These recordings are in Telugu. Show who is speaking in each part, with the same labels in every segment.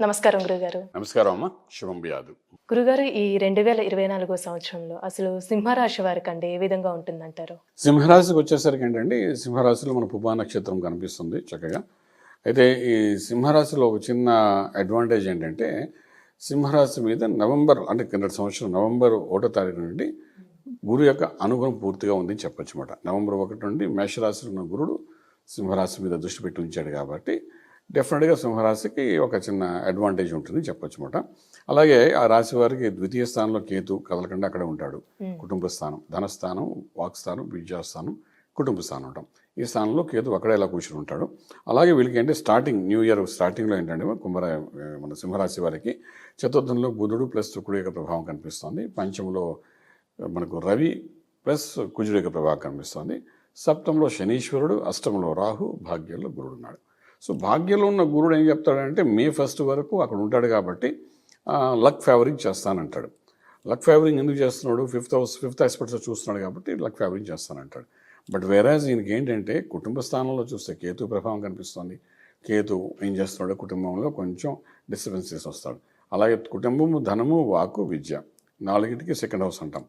Speaker 1: నమస్కారం గురుగారు.
Speaker 2: నమస్కారం అమ్మ. శుభం బియాదు
Speaker 1: గురుగారు ఈ రెండు వేల ఇరవై నాలుగో సంవత్సరంలో అసలు సింహరాశి వారికి అంటే ఏ విధంగా ఉంటుందంటారు?
Speaker 2: సింహరాశికి వచ్చేసరికి ఏంటంటే ఈ సింహరాశిలో మన పుబ్బా నక్షత్రం కనిపిస్తుంది చక్కగా. అయితే ఈ సింహరాశిలో ఒక చిన్న అడ్వాంటేజ్ ఏంటంటే సింహరాశి మీద నవంబర్ అంటే కిందటి సంవత్సరం నవంబర్ ఒకటో తారీఖు నుండి గురు యొక్క అనుగ్రహం పూర్తిగా ఉందని చెప్పొచ్చు అనమాట నవంబర్ ఒకటి నుండి మేషరాశిలో ఉన్న గురుడు సింహరాశి మీద దృష్టి పెట్టి ఉంచాడు కాబట్టి డెఫినెట్గా సింహరాశికి ఒక చిన్న అడ్వాంటేజ్ ఉంటుంది చెప్పొచ్చు అనమాట అలాగే ఆ రాశి వారికి ద్వితీయ స్థానంలో కేతు కదలకుండా అక్కడే ఉంటాడు. కుటుంబ స్థానం ధనస్థానం వాక్స్థానం విద్యాస్థానం కుటుంబ స్థానం ఉంటాం. ఈ స్థానంలో కేతు అక్కడే ఇలా కూర్చుని ఉంటాడు? అలాగే వీళ్ళకి ఏంటి స్టార్టింగ్ న్యూ ఇయర్ స్టార్టింగ్లో ఏంటంటే కుంభర మన సింహరాశి వారికి చతుర్థంలో బుధుడు ప్లస్ శుక్రుడు యొక్క ప్రభావం కనిపిస్తుంది. పంచంలో మనకు రవి ప్లస్ కుజుడు యొక్క ప్రభావం కనిపిస్తుంది. సప్తంలో శనీశ్వరుడు అష్టంలో రాహు భాగ్యంలో గురుడు ఉన్నాడు. సో భాగ్యంలో ఉన్న గురుడు ఏం చెప్తాడంటే మే ఫస్ట్ వరకు అక్కడ ఉంటాడు కాబట్టి లక్ ఫేవరింగ్ చేస్తానంటాడు. లక్ ఫేవరింగ్ ఎందుకు చేస్తున్నాడు? ఫిఫ్త్ హౌస్ ఫిఫ్త్ ఆస్పెక్ట్స్లో చూస్తున్నాడు కాబట్టి లక్ ఫేవరింగ్ చేస్తానంటాడు. బట్ వేరాజ్ ఈయనకి ఏంటంటే కుటుంబ స్థానంలో చూస్తే కేతు ప్రభావం కనిపిస్తుంది. కేతు ఏం చేస్తున్నాడు కుటుంబంలో కొంచెం డిస్టర్బెన్సెస్ వస్తాడు. అలాగే కుటుంబము ధనము వాకు విద్య నాలుగింటికి సెకండ్ హౌస్ అంటాం.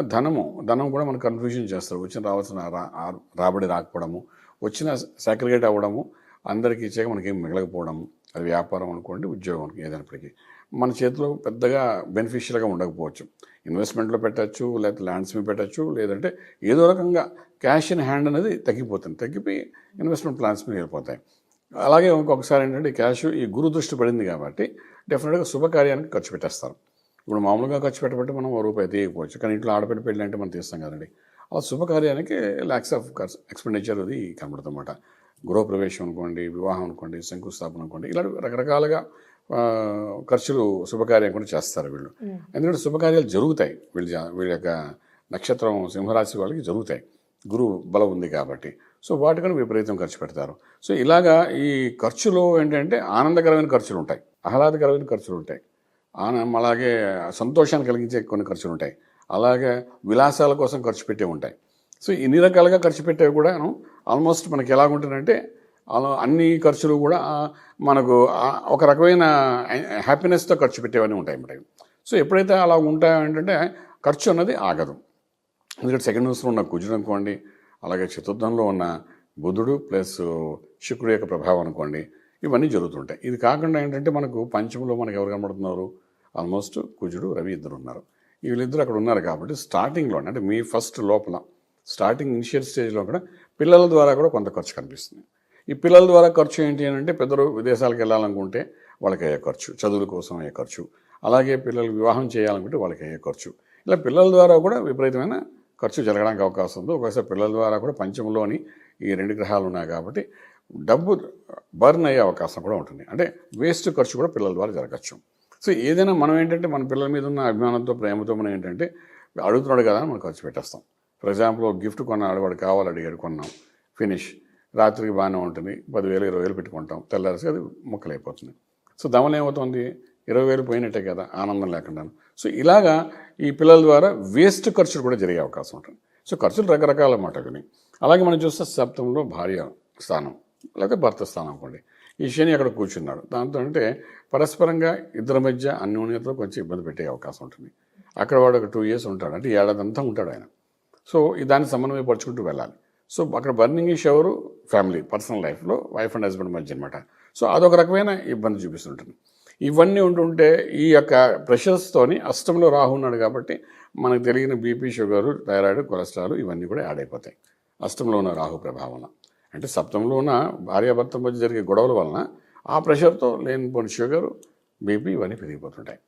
Speaker 2: ధనము ధనం కూడా మనం కన్ఫ్యూజన్ చేస్తారు. వచ్చిన రావాల్సిన రా- రాబడి రాకపోవడము వచ్చిన సాక్రిగేట్ అవ్వడము అందరికీ ఇచ్చాక మనకేం మిగలకపోవడం అది వ్యాపారం అనుకోండి ఉద్యోగం ఏదైనప్పటికీ మన చేతిలో పెద్దగా బెనిఫిషియల్గా ఉండకపోవచ్చు. ఇన్వెస్ట్మెంట్లో పెట్టచ్చు లేకపోతే ల్యాండ్స్ మీద పెట్టచ్చు లేదంటే ఏదో రకంగా క్యాష్ ఇన్ హ్యాండ్ అనేది తగ్గిపోతుంది. తగ్గిపోయి ఇన్వెస్ట్మెంట్ ప్లాన్స్ మీద వెళ్ళిపోతాయి. అలాగే ఇంకొకసారి ఏంటంటే క్యాష్ ఈ గురు దృష్టి పడింది కాబట్టి డెఫినెట్గా శుభకార్యానికి ఖర్చు పెట్టేస్తారు. ఇప్పుడు మామూలుగా ఖర్చు పెట్టబట్టి మనం రూపాయి తీయకపోవచ్చు కానీ ఇంట్లో ఆడపెట్టి పెళ్ళి అంటే మనం తీస్తాం కదండి. అలా శుభకార్యానికి ల్యాక్స్ ఆఫ్ ఎక్స్పెండిచర్ అది కనబడుతుందన్నమాట. గృహప్రవేశం అనుకోండి వివాహం అనుకోండి శంకుస్థాపన అనుకోండి ఇలా రకరకాలుగా ఖర్చులు శుభకార్యం కూడా చేస్తారు వీళ్ళు. ఎందుకంటే శుభకార్యాలు జరుగుతాయి. వీళ్ళ వీళ్ళ యొక్క నక్షత్రం సింహరాశి వాళ్ళకి జరుగుతాయి. గురువు బలం ఉంది కాబట్టి. సో వాటికని విపరీతం ఖర్చు పెడతారు. సో ఇలాగా ఈ ఖర్చులో ఏంటంటే ఆనందకరమైన ఖర్చులు ఉంటాయి. ఆహ్లాదకరమైన ఖర్చులు ఉంటాయి. ఆన అలాగే సంతోషాన్ని కలిగించే కొన్ని ఖర్చులు ఉంటాయి. అలాగే విలాసాల కోసం ఖర్చు పెట్టే ఉంటాయి. సో ఇన్ని రకాలుగా ఖర్చు పెట్టేవి కూడా ఆల్మోస్ట్ మనకి ఎలాగుంటుందంటే అన్ని ఖర్చులు కూడా మనకు ఒక రకమైన హ్యాపీనెస్తో ఖర్చు పెట్టేవన్నీ ఉంటాయి అన్నమాట. సో ఎప్పుడైతే అలా ఉంటాయో ఏంటంటే ఖర్చు అన్నది ఆగదు. ఎందుకంటే సెకండ్ హౌస్లో ఉన్న కుజుడు అనుకోండి అలాగే చతుర్థంలో ఉన్న బుధుడు ప్లస్ శుక్రుడు యొక్క ప్రభావం అనుకోండి ఇవన్నీ జరుగుతుంటాయి. ఇది కాకుండా ఏంటంటే మనకు పంచంలో మనకు ఎవరు కనబడుతున్నారు? ఆల్మోస్ట్ కుజుడు రవి ఇద్దరు ఉన్నారు. వీళ్ళిద్దరు అక్కడ ఉన్నారు కాబట్టి స్టార్టింగ్లో అంటే మీ ఫస్ట్ లోపల స్టార్టింగ్ ఇనిషియల్ స్టేజ్లో కూడా పిల్లల ద్వారా కూడా కొంత ఖర్చు కనిపిస్తుంది. ఈ పిల్లల ద్వారా ఖర్చు ఏంటి అని అంటే పెద్దలు విదేశాలకు వెళ్ళాలనుకుంటే వాళ్ళకి అయ్యే ఖర్చు చదువుల కోసం అయ్యే ఖర్చు అలాగే పిల్లలు వివాహం చేయాలనుకుంటే వాళ్ళకి అయ్యే ఖర్చు. ఇలా పిల్లల ద్వారా కూడా విపరీతమైన ఖర్చు జరగడానికి అవకాశం ఉంది. ఒకసారి పిల్లల ద్వారా కూడా పంచంలోని ఈ రెండు గ్రహాలు ఉన్నాయి కాబట్టి డబ్బు బర్న్ అయ్యే అవకాశం కూడా ఉంటుంది. అంటే వేస్ట్ ఖర్చు కూడా పిల్లల ద్వారా జరగచ్చు. సో ఏదైనా మనం ఏంటంటే మన పిల్లల మీద ఉన్న అభిమానంతో ప్రేమతో మనం ఏంటంటే అడుగుతున్నాడు కదా అని మనం ఖర్చు పెట్టేస్తాం. ఫర్ ఎగ్జాంపుల్ ఒక గిఫ్ట్ కొన్నాడు వాడు కావాలి అడిగాడు కొన్నాం. ఫినిష్ రాత్రికి బాగానే ఉంటుంది. పదివేలు ఇరవై వేలు పెట్టుకుంటాం. తెల్లారిసి అది ముక్కలైపోతుంది. సో దమలు ఏమవుతుంది ఇరవై వేలు పోయినట్టే కదా ఆనందం లేకుండా. సో ఇలాగా ఈ పిల్లల ద్వారా వేస్ట్ ఖర్చులు కూడా జరిగే అవకాశం ఉంటుంది. సో ఖర్చులు రకరకాల మాట కానీ అలాగే మనం చూస్తే సప్తంలో భార్య స్థానం లేకపోతే భర్త స్థానం అనుకోండి. ఈ శని అక్కడ కూర్చున్నాడు. దాంతో అంటే పరస్పరంగా ఇద్దరి మధ్య అన్యోన్యతలో కొంచెం ఇబ్బంది పెట్టే అవకాశం ఉంటుంది. అక్కడ వాడు ఒక టూ ఇయర్స్ ఉంటాడు. అంటే ఏడాది అంతా ఉంటాడు ఆయన. సో దాన్ని సమన్వయపరుచుకుంటూ వెళ్ళాలి. సో అక్కడ బర్నింగ్ ఇష్ ఎవరు? ఫ్యామిలీ పర్సనల్ లైఫ్లో వైఫ్ అండ్ హస్బెండ్ మధ్య అనమాట సో అదొక రకమైన ఇబ్బంది చూపిస్తుంటుంది. ఇవన్నీ ఉంటుంటే ఈ యొక్క ప్రెషర్స్తోని అష్టంలో రాహు ఉన్నాడు కాబట్టి మనకు తెలియని బీపీ షుగరు థైరాయిడ్ కొలెస్ట్రాల్ ఇవన్నీ కూడా యాడ్ అయిపోతాయి. అష్టంలో ఉన్న రాహు ప్రభావం అంటే సప్తంలో ఉన్న భార్యాభర్త మధ్య జరిగే గొడవల వలన ఆ ప్రెషర్తో లేనిపోయిన షుగరు బీపీ ఇవన్నీ పెరిగిపోతుంటాయి.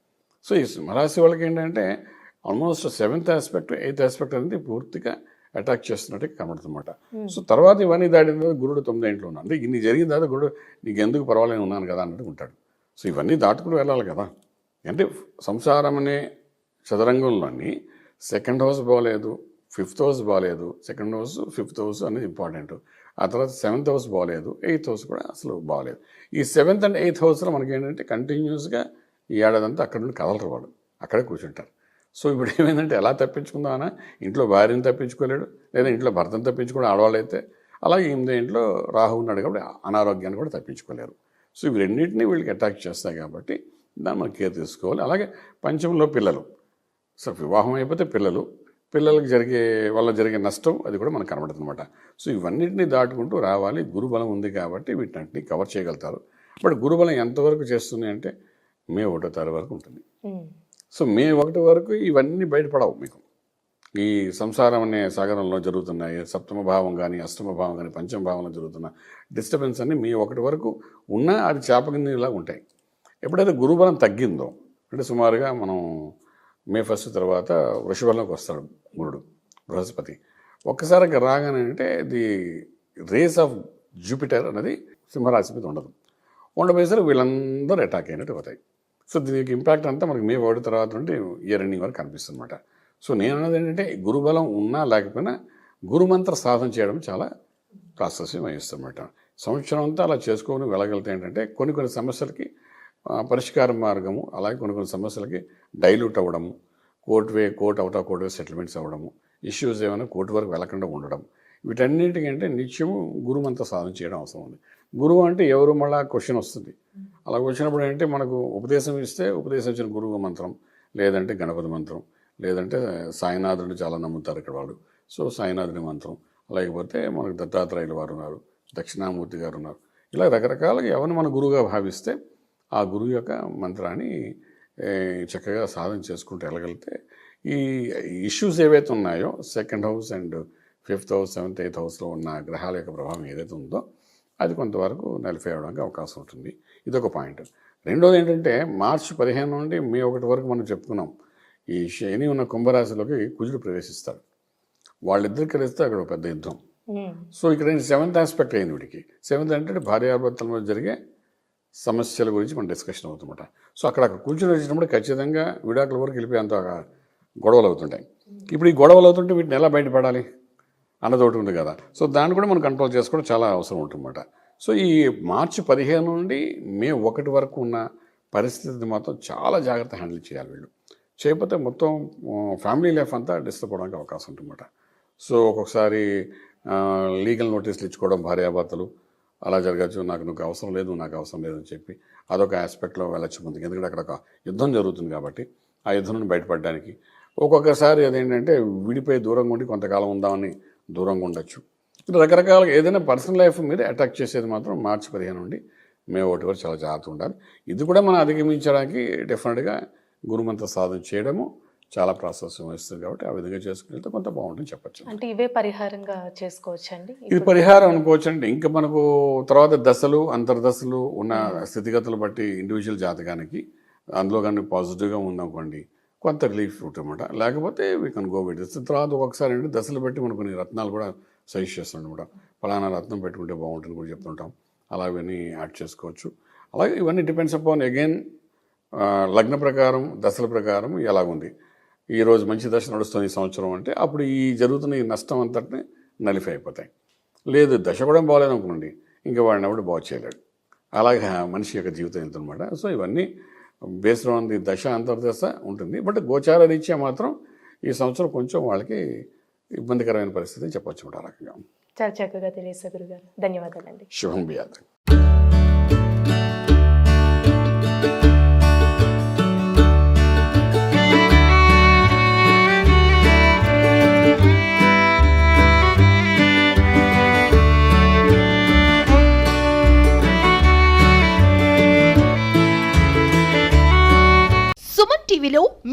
Speaker 2: సో ఈ సింహరాశి వాళ్ళకి ఏంటంటే almost seventh aspect eighth aspect అనేది పూర్తిగా అటాక్ చేస్తున్నట్టు కనబడుతుందన్నమాట. సో తర్వాత ఇవన్నీ దాటిన తర్వాత గురుడు తొమ్మిది ఇంట్లో ఉన్నాడు. అంటే ఇన్ని జరిగిన తర్వాత గురుడు నీకు ఎందుకు పర్వాలేదు ఉన్నాను కదా అన్నట్టు ఉంటాడు. సో ఇవన్నీ దాటుకుని వెళ్ళాలి కదా. అంటే సంసారం అనే చదరంగంలోని సెకండ్ హౌస్ బాగలేదు ఫిఫ్త్ హౌస్ బాగలేదు సెకండ్ హౌస్ ఫిఫ్త్ హౌస్ అనేది ఇంపార్టెంట్. ఆ తర్వాత సెవెంత్ హౌస్ బాగలేదు ఎయిత్ హౌస్ కూడా అసలు బాగలేదు ఈ సెవెంత్ అండ్ ఎయిత్ హౌస్లో మనకి ఏంటంటే కంటిన్యూస్గా ఈ ఏడాదంతా అక్కడ నుండి కదలరు వాడు అక్కడే కూర్చుంటారు. సో ఇప్పుడు ఏమైందంటే ఎలా తప్పించుకుందామన్నా ఇంట్లో భార్యను తప్పించుకోలేడు లేదా ఇంట్లో భర్తను తప్పించుకోవడం ఆడవాళ్ళు అయితే అలాగే ఈమె ఇంట్లో రాహు ఉన్నాడు కాబట్టి అనారోగ్యాన్ని కూడా తప్పించుకోలేరు. సో ఇవి రెండింటినీ వీళ్ళకి అటాక్ చేస్తాయి కాబట్టి దాన్ని మనం కేర్ తీసుకోవాలి. అలాగే పంచంలో పిల్లలు. సో వివాహం అయిపోతే పిల్లలు పిల్లలకి జరిగే వల్ల జరిగే నష్టం అది కూడా మనకు కనబడుతుంది అనమాట సో ఇవన్నిటిని దాటుకుంటూ రావాలి. గురుబలం ఉంది కాబట్టి వీటిని కవర్ చేయగలుగుతారు. బట్ గురుబలం ఎంతవరకు చేస్తుంది అంటే మే ఒకటో తారీఖు వరకు ఉంటుంది. సో మే ఒకటి వరకు ఇవన్నీ బయటపడవు మీకు. ఈ సంసారం అనే సాగరంలో జరుగుతున్నాయి సప్తమ భావం కానీ అష్టమ భావం కానీ పంచమ భావంలో జరుగుతున్న డిస్టర్బెన్స్ అన్ని మీ ఒకటి వరకు ఉన్నా అది చేపకిందిలా ఉంటాయి. ఎప్పుడైతే గురుబలం తగ్గిందో అంటే సుమారుగా మనం మే ఫస్ట్ తర్వాత వృషభంలోకి వస్తాడు గురుడు బృహస్పతి. ఒక్కసారిగా రాగానే అంటే ది రేస్ ఆఫ్ జూపిటర్ అనేది సింహరాశి మీద ఉండదు. ఉండబోయేసరికి వీళ్ళందరూ అటాక్ అయినట్టు అవుతాయి. సో దీనికి ఇంపాక్ట్ అంతా మనకి మే ఒకటి తర్వాత నుండి ఇయర్ ఎండింగ్ వరకు కనిపిస్తుంది అనమాట సో నేను అన్నది ఏంటంటే గురుబలం ఉన్నా లేకపోయినా గురుమంత్ర సాధన చేయడం చాలా ప్రాశస్యం వహిస్తుందన్నమాట. సంవత్సరం అంతా అలా చేసుకొని వెళ్ళగలితే ఏంటంటే కొన్ని కొన్ని సమస్యలకి పరిష్కార మార్గము అలాగే కొన్ని కొన్ని సమస్యలకి డైల్యూట్ అవ్వడము court way court out of court way settlements అవ్వడము ఇష్యూస్ ఏమైనా కోర్టు వరకు వెళ్ళకుండా ఉండడం వీటన్నిటికంటే నిత్యము గురుమంత్ర సాధన చేయడం అవసరం ఉంది. గురువు అంటే ఎవరు మళ్ళా క్వశ్చన్ వస్తుంది? అలా వచ్చినప్పుడు ఏంటంటే మనకు ఉపదేశం ఇస్తే ఉపదేశం ఇచ్చిన గురువు మంత్రం లేదంటే గణపతి మంత్రం లేదంటే సాయినాథుడిని చాలా నమ్ముతారు ఇక్కడ వాడు సో సాయినాథుడి మంత్రం. లేకపోతే మనకు దత్తాత్రేయుల వారు ఉన్నారు దక్షిణామూర్తి గారు ఉన్నారు. ఇలా రకరకాలుగా ఎవరిని మన గురువుగా భావిస్తే ఆ గురువు యొక్క మంత్రాన్ని చక్కగా సాధన చేసుకుంటూ వెళ్ళగలిగితే ఈ ఇష్యూస్ ఏవైతే ఉన్నాయో second house and fifth house seventh eighth హౌస్లో ఉన్న గ్రహాల యొక్క ప్రభావం ఏదైతే ఉందో అది కొంతవరకు నలిఫై అవడానికి అవకాశం ఉంటుంది. ఇదొక పాయింట్. రెండోది ఏంటంటే మార్చి పదిహేను నుండి మే ఒకటి వరకు మనం చెప్పుకున్నాం ఈ శని ఉన్న కుంభరాశిలోకి కుజుడు ప్రవేశిస్తాడు. వాళ్ళిద్దరు కలిస్తే అక్కడ ఒక పెద్ద యుద్ధం. సో ఇక్కడ సెవెంత్ ఆస్పెక్ట్ అయింది వీడికి. సెవెంత్ అంటే భార్యాభర్తల మధ్య జరిగే సమస్యల గురించి మనం డిస్కషన్ అవుతుందన్నమాట. సో అక్కడ కూర్చొని వచ్చినప్పుడు ఖచ్చితంగా విడాకుల వరకు వెళ్ళిపోయేంత గొడవలు అవుతుంటాయి. ఇప్పుడు ఈ గొడవలు అవుతుంటే వీటిని ఎలా బయటపడాలి? అన్నదోటి ఉంది కదా. సో దాన్ని కూడా మనం కంట్రోల్ చేసుకోవడం చాలా అవసరం ఉంటుందన్నమాట. సో ఈ మార్చి పదిహేను నుండి మే ఒకటి వరకు ఉన్న పరిస్థితిని మాత్రం చాలా జాగ్రత్త హ్యాండిల్ చేయాలి వీళ్ళు. చేయకపోతే మొత్తం ఫ్యామిలీ లైఫ్ అంతా డిస్టర్బ్ అవడానికి అవకాశం ఉంటుందన్నమాట. సో ఒక్కొక్కసారి లీగల్ నోటీసులు ఇచ్చుకోవడం భార్యాభర్తలు అలా జరగచ్చు నాకు నువ్వు అవసరం లేదు నాకు అవసరం లేదు అని చెప్పి అదొక ఆస్పెక్ట్లో వెళ్ళచ్చు ముందుకు. ఎందుకంటే అక్కడ ఒక యుద్ధం జరుగుతుంది కాబట్టి ఆ యుద్ధం నుండి బయటపడడానికి ఒక్కొక్కసారి అదేంటంటే విడిపోయి దూరంగా ఉండి కొంతకాలం ఉందామని దూరంగా ఉండొచ్చు. రకరకాలుగా ఏదైనా పర్సనల్ లైఫ్ మీద అటాక్ చేసేది మాత్రం మార్చి పదిహేను నుండి మే ఒకటి వరకు చాలా జాగ్రత్త ఉండాలి. ఇది కూడా మనం అధిగమించడానికి డెఫినెట్గా గురుమంత్ర సాధన చేయడము చాలా ప్రాసెస్ వస్తుంది కాబట్టి ఆ విధంగా చేసుకుంటే కొంత బాగుంటుంది చెప్పచ్చు.
Speaker 1: అంటే ఇవే పరిహారంగా చేసుకోవచ్చు అండి
Speaker 2: ఇది పరిహారం అనుకోవచ్చు అంటే ఇంకా మనకు తర్వాత దశలు అంతర్దశలు ఉన్న స్థితిగతులు బట్టి ఇండివిజువల్ జాతకానికి అందులో కానీ పాజిటివ్గా ఉందనుకోండి కొంత రిలీఫ్ ఉంటుందన్నమాట లేకపోతే వీ కెన్ గో విత్ తర్వాత ఒకసారి ఏంటి దశలు బట్టి మనం కొన్ని రత్నాలు కూడా సజెస్ట్ చేస్తుంటాం ఫలానా రత్నం పెట్టుకుంటే బాగుంటుంది కూడా చెప్తుంటాం. అలా ఇవన్నీ యాడ్ చేసుకోవచ్చు. అలాగే ఇవన్నీ డిపెండ్స్ అపాన్ అగైన్ లగ్న ప్రకారం దశల ప్రకారం ఎలాగుంది. ఈరోజు మంచి దశ నడుస్తుంది ఈ సంవత్సరం అంటే అప్పుడు ఈ జరుగుతున్న ఈ నష్టం అంతటిని నలిఫై అయిపోతాయి. లేదు దశ కూడా బాగాలేదు అనుకోండి ఇంకా వాడిని ఎవడు బాగు చేయలేడు. అలాగే మనిషి యొక్క జీవితం వెళ్తుందన్నమాట సో ఇవన్నీ బేస్డ్ ఆన్ ది దశ అంతర్దశ ఉంటుంది. బట్ గోచార రీత్యా మాత్రం ఈ సంవత్సరం కొంచెం వాళ్ళకి ఇబ్బందికరమైన పరిస్థితి అని చెప్పొచ్చు ఆ రకంగా.
Speaker 1: చాలా చక్కగా తెలియజేశారు గురుగారు. ధన్యవాదాలండి.
Speaker 2: శుభం బియాద్